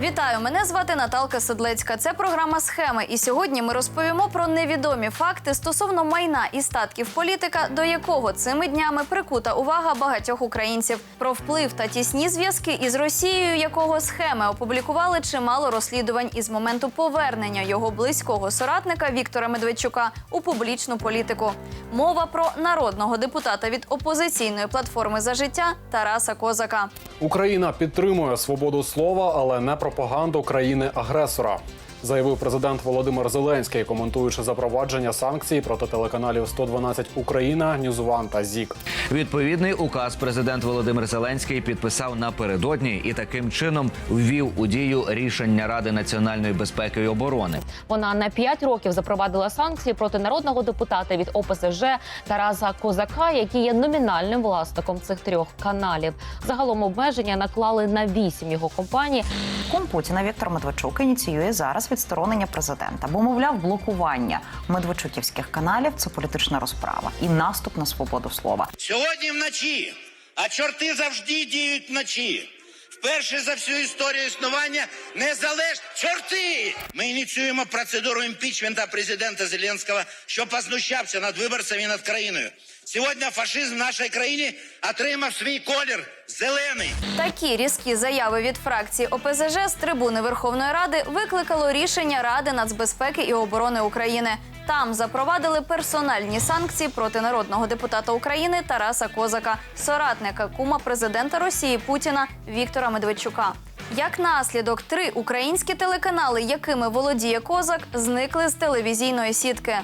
Вітаю, мене звати Наталка Седлецька. Це програма Схеми. І сьогодні ми розповімо про невідомі факти стосовно майна і статків політика, до якого цими днями прикута увага багатьох українців. Про вплив та тісні зв'язки із Росією, якого схеми опублікували чимало розслідувань із моменту повернення його близького соратника Віктора Медведчука у публічну політику. Мова про народного депутата від опозиційної платформи за життя Тараса Козака. Україна підтримує свободу слова, але не пропаганду країни-агресора. Заявив президент Володимир Зеленський, коментуючи запровадження санкцій проти телеканалів 112 Україна, Ньюзван та ЗІК. Відповідний указ президент Володимир Зеленський підписав напередодні і таким чином ввів у дію рішення Ради національної безпеки і оборони. Вона на 5 років запровадила санкції проти народного депутата від ОПСЖ Тараса Козака, який є номінальним власником цих трьох каналів. Загалом обмеження наклали на 8 його компаній. Кум Путіна Віктор Медведчук ініціює зараз відсторонення президента, бо мовляв, блокування медведчуківських каналів це політична розправа і наступ на свободу слова. Сьогодні вночі, а чорти завжди діють вночі. Вперше за всю історію існування незалежні чорти. Ми ініціюємо процедуру імпічмента президента Зеленського, що познущався над виборцями і над країною. Сьогодні фашизм в нашій країні отримав свій колір зелений. Такі різкі заяви від фракції ОПЗЖ з трибуни Верховної Ради викликало рішення Ради нацбезпеки і оборони України. Там запровадили персональні санкції проти народного депутата України Тараса Козака, соратника кума президента Росії Путіна Віктора Медведчука. Як наслідок, три українські телеканали, якими володіє Козак, зникли з телевізійної сітки.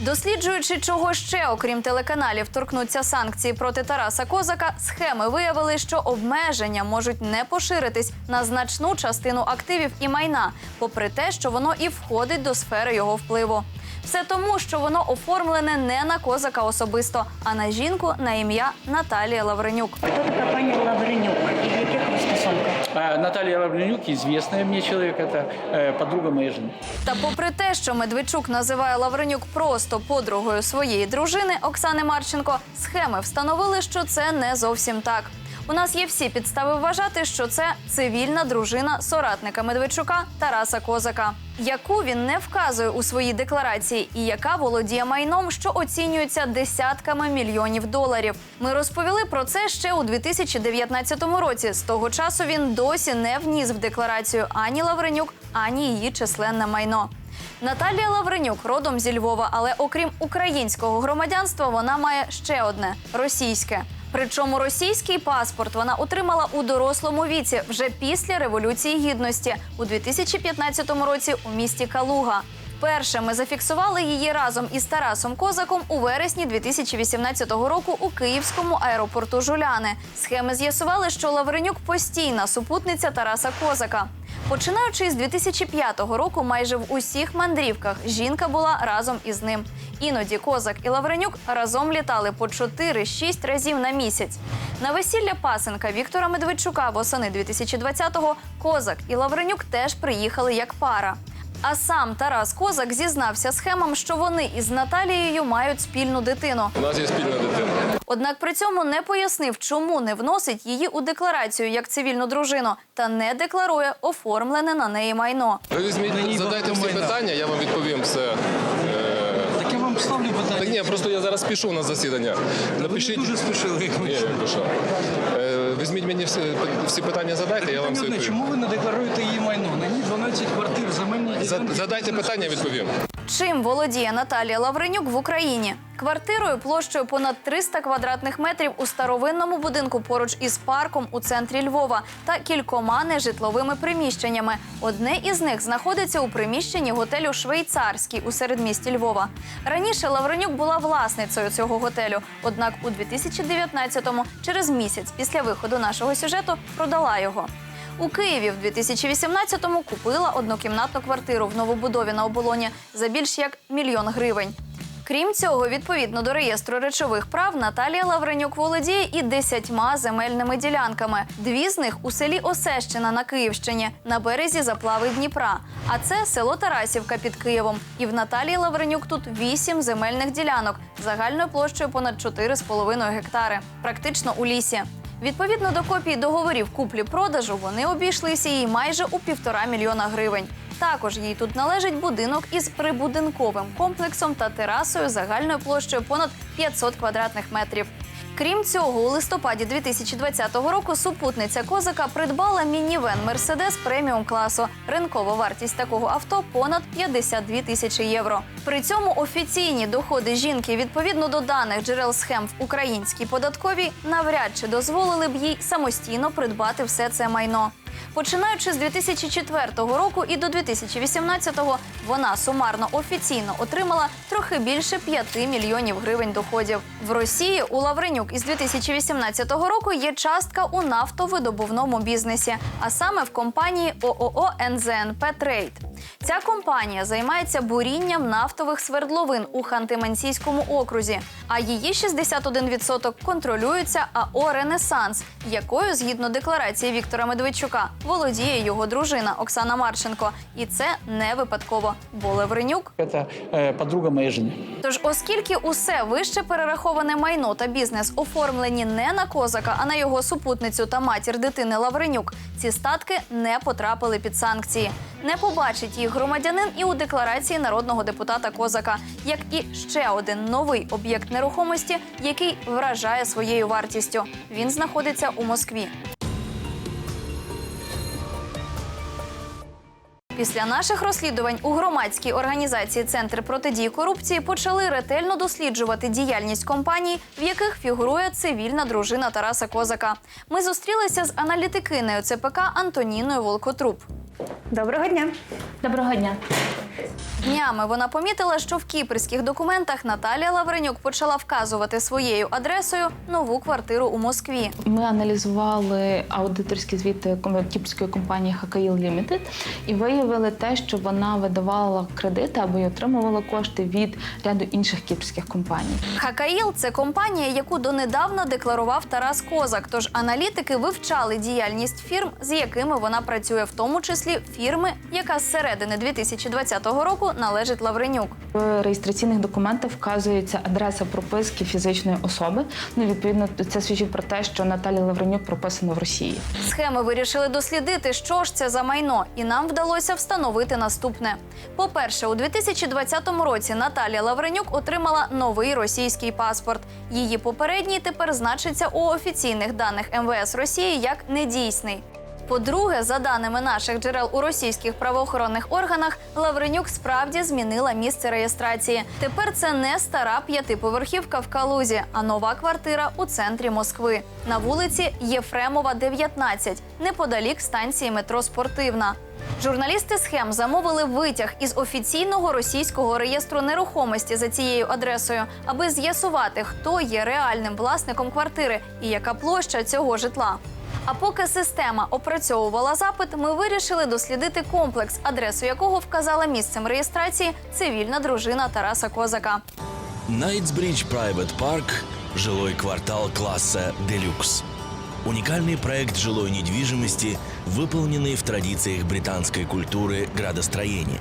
Досліджуючи, чого ще, окрім телеканалів, торкнуться санкції проти Тараса Козака, схеми виявили, що обмеження можуть не поширитись на значну частину активів і майна, попри те, що воно і входить до сфери його впливу. Все тому, що воно оформлене не на козака особисто, а на жінку на ім'я Наталія Лавренюк. Кто такая пани Лавренюк? И в яких ви стосунках? А Наталья Лавренюк, известная мне человек, это э, подруга моей жены. Та попри те, що Медведчук називає Лавренюк просто подругою своєї дружини Оксани Марченко, схеми встановили, що це не зовсім так. У нас є всі підстави вважати, що це цивільна дружина соратника Медведчука Тараса Козака, яку він не вказує у своїй декларації, і яка володіє майном, що оцінюється десятками мільйонів доларів. Ми розповіли про це ще у 2019 році. З того часу він досі не вніс в декларацію ані Лавренюк, ані її численне майно. Наталія Лавренюк родом зі Львова, але окрім українського громадянства, вона має ще одне російське. Причому російський паспорт вона отримала у дорослому віці вже після революції гідності у 2015 році у місті Калуга. Перше ми зафіксували її разом із Тарасом Козаком у вересні 2018 року у київському аеропорту Жуляни. Схеми з'ясували, що Лавренюк постійна супутниця Тараса Козака. Починаючи з 2005 року, майже в усіх мандрівках жінка була разом із ним. Іноді Козак і Лавренюк разом літали по 4-6 разів на місяць. На весілля пасенка Віктора Медведчука восени 2020-го Козак і Лавренюк теж приїхали як пара. А сам Тарас Козак зізнався схемам, що вони із Наталією мають спільну дитину. У нас є спільна дитина. Однак при цьому не пояснив, чому не вносить її у декларацію як цивільну дружину та не декларує оформлене на неї майно. Ви візьміть, задайте всі питання, я вам відповім все. Е, Так я вам ставлю питання. Так ні, просто я зараз пішов на засідання. Напишіть. Ви дуже спішили. Ні, я пішов. Візьміть мені всі, всі питання, задайте, я вам все відповім. чому ви не декларуєте її майно? На ній 12 квартир, земельні За- ділянки. Задайте питання, відповім. Чим володіє Наталія Лавренюк в Україні? Квартирою площею понад 300 квадратних метрів у старовинному будинку поруч із парком у центрі Львова та кількома нежитловими приміщеннями. Одне із них знаходиться у приміщенні готелю Швейцарський у середмісті Львова. Раніше Лавренюк була власницею цього готелю. Однак у 2019-му, через місяць після виходу нашого сюжету, продала його. У Києві в 2018-му купила однокімнатну квартиру в новобудові на оболоні за більш як мільйон гривень. Крім цього, відповідно до реєстру речових прав, Наталія Лавренюк володіє і десятьма земельними ділянками. Дві з них у селі Осещина на Київщині на березі заплави Дніпра. А це село Тарасівка під Києвом. І в Наталії Лавренюк тут вісім земельних ділянок загальною площею понад 4,5 гектари, практично у лісі. Відповідно до копій договорів куплі-продажу, вони обійшлися їй майже у півтора мільйона гривень. Також їй тут належить будинок із прибудинковим комплексом та терасою загальною площею понад 500 квадратних метрів. Крім цього, у листопаді 2020 року супутниця козака придбала мінівен Мерседес преміум класу. Ринкова вартість такого авто понад 52 тисячі євро. При цьому офіційні доходи жінки відповідно до даних джерел схем в українській податковій навряд чи дозволили б їй самостійно придбати все це майно. Починаючи з 2004 року і до 2018-го вона сумарно офіційно отримала трохи більше 5 мільйонів гривень доходів. В Росії у Лавренюк із 2018 року є частка у нафтовидобувному бізнесі, а саме в компанії ООО НЗНП Трейд. Ця компанія займається бурінням нафтових свердловин у Ханти-Мансійському окрузі, а її 61% контролюється АО Ренесанс, якою, згідно декларації Віктора Медведчука, володіє його дружина Оксана Марченко. І це не випадково, бо Лавренюк Это э, подруга моей жены. Тож, оскільки усе вище перераховане майно та бізнес оформлені не на козака, а на його супутницю та матір дитини Лавренюк, ці статки не потрапили під санкції. Не побачить їх громадянин і у декларації народного депутата Козака, як і ще один новий об'єкт нерухомості, який вражає своєю вартістю. Він знаходиться у Москві. Після наших розслідувань у громадській організації Центр протидії корупції почали ретельно досліджувати діяльність компаній, в яких фігурує цивільна дружина Тараса Козака. Ми зустрілися з аналітикинею ЦПК Антоніною Волкотруб. Доброго дня. Доброго дня. Днями вона помітила, що в кіпрських документах Наталія Лавренюк почала вказувати своєю адресою нову квартиру у Москві. Ми аналізували аудиторські звіти кіпрської компанії Hakail Limited і виявили те, що вона видавала кредити або й отримувала кошти від ряду інших кіпрських компаній. Хакаїл це компанія, яку донедавна декларував Тарас Козак. Тож аналітики вивчали діяльність фірм, з якими вона працює, в тому числі фірми, яка з середини 2020 року належить Лавренюк. В реєстраційних документах вказується адреса прописки фізичної особи. Ну, відповідно, це свідчить про те, що Наталія Лавренюк прописана в Росії. Схеми вирішили дослідити, що ж це за майно, і нам вдалося встановити наступне. По-перше, у 2020 році Наталія Лавренюк отримала новий російський паспорт. Її попередній тепер значиться у офіційних даних МВС Росії як недійсний. По-друге, за даними наших джерел у російських правоохоронних органах, Лавренюк справді змінила місце реєстрації. Тепер це не стара п'ятиповерхівка в Калузі, а нова квартира у центрі Москви на вулиці Єфремова, 19, неподалік станції метро Спортивна. Журналісти схем замовили витяг із офіційного російського реєстру нерухомості за цією адресою, аби з'ясувати, хто є реальним власником квартири і яка площа цього житла. А поки система опрацьовувала запит, ми вирішили дослідити комплекс, адресу якого вказала місцем реєстрації цивільна дружина Тараса Козака. Найтсбридж Private Park – жилой квартал класса «Делюкс». Уникальный проект жилой недвижимости, выполненный в традициях британской культуры градостроения.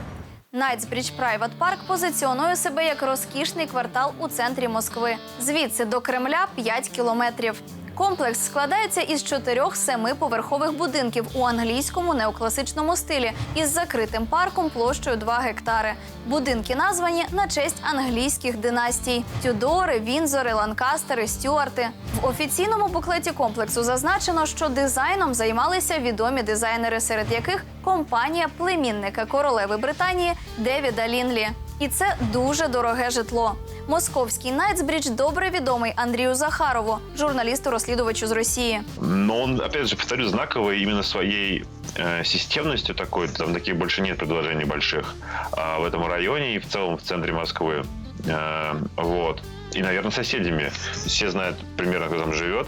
Найтсбрідж Private Park позиціонує себе як розкішний квартал у центрі Москви. Звідси до Кремля 5 кілометрів. Комплекс складається із чотирьох семиповерхових будинків у англійському неокласичному стилі із закритим парком площею 2 гектари. Будинки названі на честь англійських династій: Тюдори, Вінзори, Ланкастери, Стюарти. В офіційному буклеті комплексу зазначено, що дизайном займалися відомі дизайнери, серед яких компанія племінника королеви Британії Девіда Лінлі. І це дуже дороге житло. Московський Найтсбрідж добре відомий Андрію Захарову, журналісту-розслідувачу з Росії. Но он, опять же, повторю, знаковый именно своей э, системностью такой. Там таких больше нет предложений больших а, в этом районе и в целом в центре Москвы. Э, вот. И, наверное, соседями. Все знают примерно, кто там живет,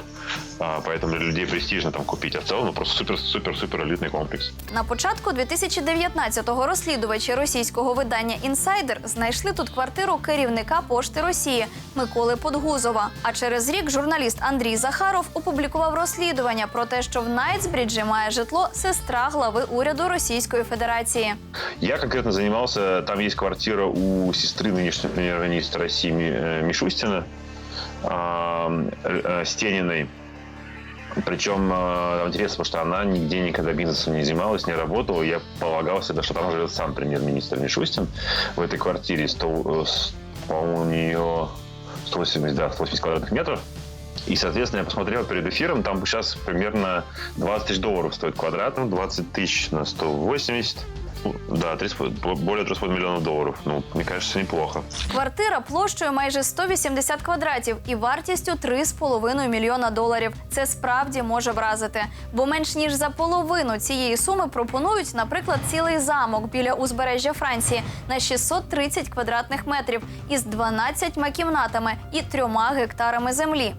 а, поэтому для людей престижно там купить. А в целом, ну, просто супер-супер-супер элитный комплекс. На початку 2019-го розслідувачі російського видання Інсайдер знайшли тут квартиру керівника пошти Росії Миколи Подгузова. А через рік журналіст Андрій Захаров опублікував розслідування про те, що в Найтсбріджі має житло сестра глави уряду Російської Федерації. Я конкретно занимался, там есть квартира у сестры нынешнего премьер-министра России Ми- э, Мишустина, а, э, Стениной. Причем э, интересно, потому что она нигде никогда бизнесом не занималась, не работала. Я полагал себе, что там живет сам премьер-министр Мишустин в этой квартире. 100, э, с- по-моему, у нее 180, да, 180 квадратных метров. И, соответственно, я посмотрел перед эфиром, там сейчас примерно 20 тысяч долларов стоит квадрат, ну, 20 тысяч на 180. Да, 3,5 более 3,5 миллионов долларов. Ну, мне кажется, неплохо. Квартира площею майже 180 квадратів і вартістю 3,5 мільйона доларів. Це справді може вразити. Бо менш ніж за половину цієї суми пропонують, наприклад, цілий замок біля узбережжя Франції на 630 квадратних метрів із 12 кімнатами і трьома гектарами землі.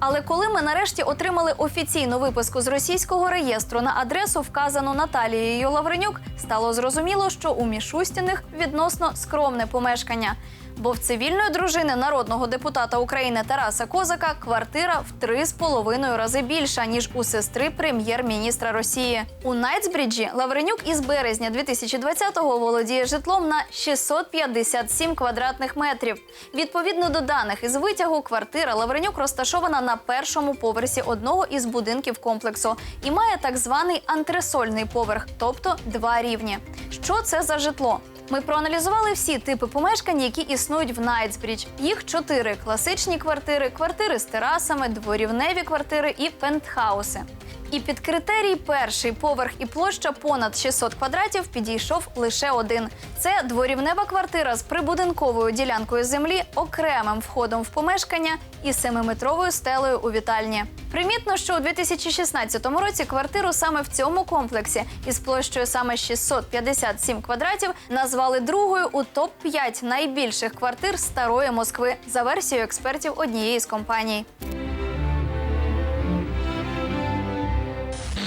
Але коли ми нарешті отримали офіційну виписку з російського реєстру на адресу, вказану Наталією Лавренюк, стало зрозуміло, що у Мішустіних відносно скромне помешкання. Бо в цивільної дружини народного депутата України Тараса Козака квартира в три з половиною рази більша ніж у сестри прем'єр-міністра Росії. У Найтсбріджі Лавренюк із березня 2020-го володіє житлом на 657 квадратних метрів. Відповідно до даних із витягу, квартира Лавренюк розташована на першому поверсі одного із будинків комплексу і має так званий антресольний поверх, тобто два рівні. Що це за житло? Ми проаналізували всі типи помешкань, які існують в Найтсбрідж. Їх чотири: класичні квартири, квартири з терасами, дворівневі квартири і пентхауси. І під критерій перший поверх і площа понад 600 квадратів підійшов лише один. Це дворівнева квартира з прибудинковою ділянкою землі, окремим входом в помешкання і семиметровою стелею у вітальні. Примітно, що у 2016 році квартиру саме в цьому комплексі із площею саме 657 квадратів назвали другою у топ 5 найбільших квартир старої Москви за версією експертів однієї з компаній.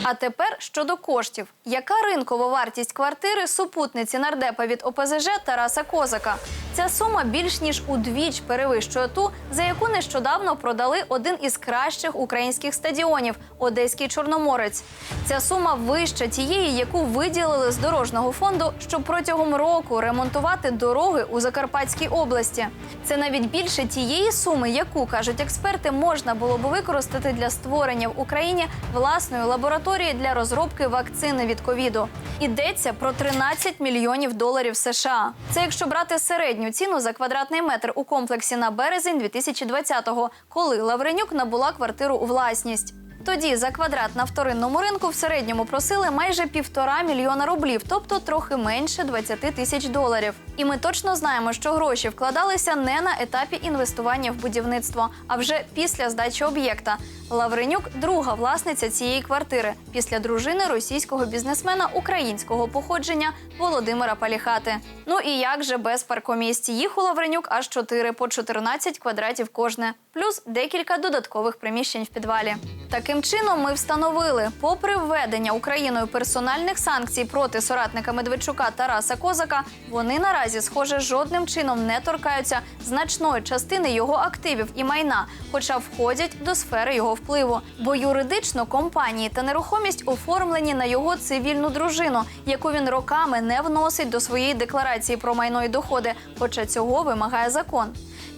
А тепер щодо коштів. Яка ринкова вартість квартири супутниці нардепа від ОПЗЖ Тараса Козака? Ця сума більш ніж удвіч перевищує ту, за яку нещодавно продали один із кращих українських стадіонів Одеський Чорноморець. Ця сума вища тієї, яку виділили з дорожнього фонду, щоб протягом року ремонтувати дороги у Закарпатській області. Це навіть більше тієї суми, яку кажуть експерти, можна було б використати для створення в Україні власної лабораторії для розробки вакцини від ковіду. Йдеться про 13 мільйонів доларів США. Це якщо брати середню ціну за квадратний метр у комплексі на березень 2020-го, коли Лавренюк набула квартиру у власність. Тоді за квадрат на вторинному ринку в середньому просили майже півтора мільйона рублів, тобто трохи менше 20 тисяч доларів. І ми точно знаємо, що гроші вкладалися не на етапі інвестування в будівництво, а вже після здачі об'єкта. Лавренюк друга власниця цієї квартири після дружини російського бізнесмена українського походження Володимира Паліхати. Ну і як же без паркомісць? Їх у Лавренюк аж 4 по 14 квадратів кожне, плюс декілька додаткових приміщень в підвалі. Таким чином, ми встановили, попри введення Україною персональних санкцій проти соратника Медведчука Тараса Козака, вони наразі, схоже, жодним чином не торкаються значної частини його активів і майна, хоча входять до сфери його впливу. Бо юридично компанії та нерухомість оформлені на його цивільну дружину, яку він роками не вносить до своєї декларації про майно і доходи, хоча цього вимагає закон.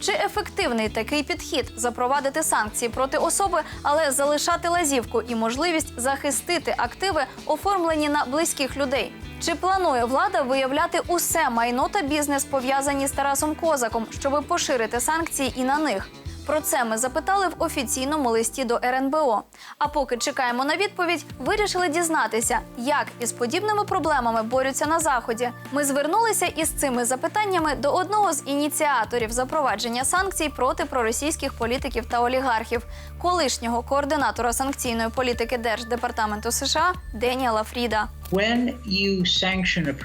Чи ефективний такий підхід запровадити санкції проти особи, але залишати лазівку і можливість захистити активи, оформлені на близьких людей? Чи планує влада виявляти усе майно та бізнес пов'язані з Тарасом Козаком, щоб поширити санкції і на них? Про це ми запитали в офіційному листі до РНБО. А поки чекаємо на відповідь, вирішили дізнатися, як із подібними проблемами борються на заході. Ми звернулися із цими запитаннями до одного з ініціаторів запровадження санкцій проти проросійських політиків та олігархів, колишнього координатора санкційної політики Держдепартаменту США Деніела Фріда.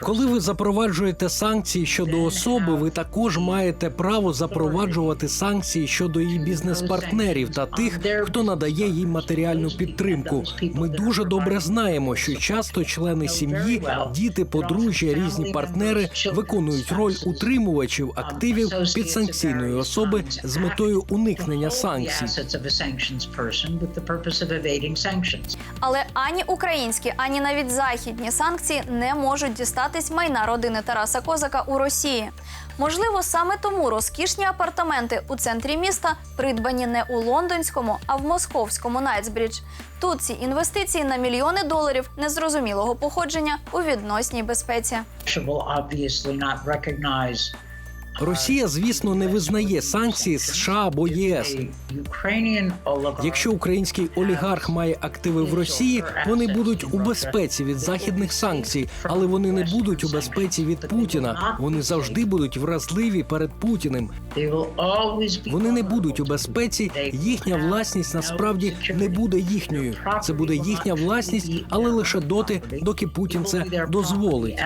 Коли ви запроваджуєте санкції щодо особи, ви також маєте право запроваджувати санкції щодо її бізнес-партнерів та тих, хто надає їй матеріальну підтримку. Ми дуже добре знаємо, що часто члени сім'ї, діти, подружжя, різні партнери виконують роль утримувачів активів підсанкційної особи з метою уникнення санкцій. Але ані українські, ані навіть західні винагідні санкції не можуть дістатись майна родини Тараса Козака у Росії. Можливо, саме тому розкішні апартаменти у центрі міста придбані не у лондонському, а в московському Найтсбрідж. Тут ці інвестиції на мільйони доларів незрозумілого походження у відносній безпеці. Росія, звісно, не визнає санкції США або ЄС. Якщо український олігарх має активи в Росії, вони будуть у безпеці від західних санкцій, але вони не будуть у безпеці від Путіна. Вони завжди будуть вразливі перед Путіним. Вони не будуть у безпеці. Їхня власність насправді не буде їхньою. Це буде їхня власність, але лише доти, доки Путін це дозволить.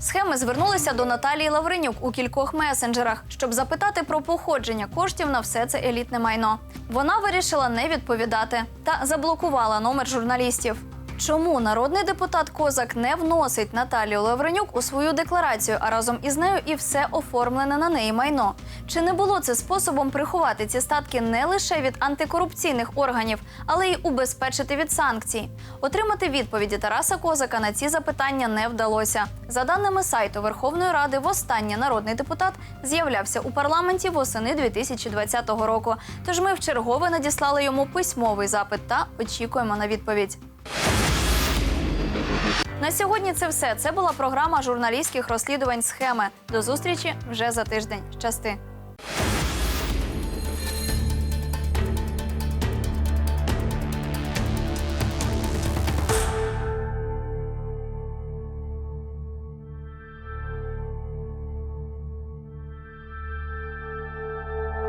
Схеми звернулися до Наталії Лавренюк у кількох месенджерах, щоб запитати про походження коштів на все це елітне майно. Вона вирішила не відповідати та заблокувала номер журналістів. Чому народний депутат Козак не вносить Наталію Лавренюк у свою декларацію, а разом із нею і все оформлене на неї майно? Чи не було це способом приховати ці статки не лише від антикорупційних органів, але й убезпечити від санкцій? Отримати відповіді Тараса Козака на ці запитання не вдалося. За даними сайту Верховної Ради, востаннє народний депутат з'являвся у парламенті восени 2020 року. Тож ми вчергове надіслали йому письмовий запит та очікуємо на відповідь. На сьогодні це все. Це була програма журналістських розслідувань схеми. До зустрічі вже за тиждень. Щасти.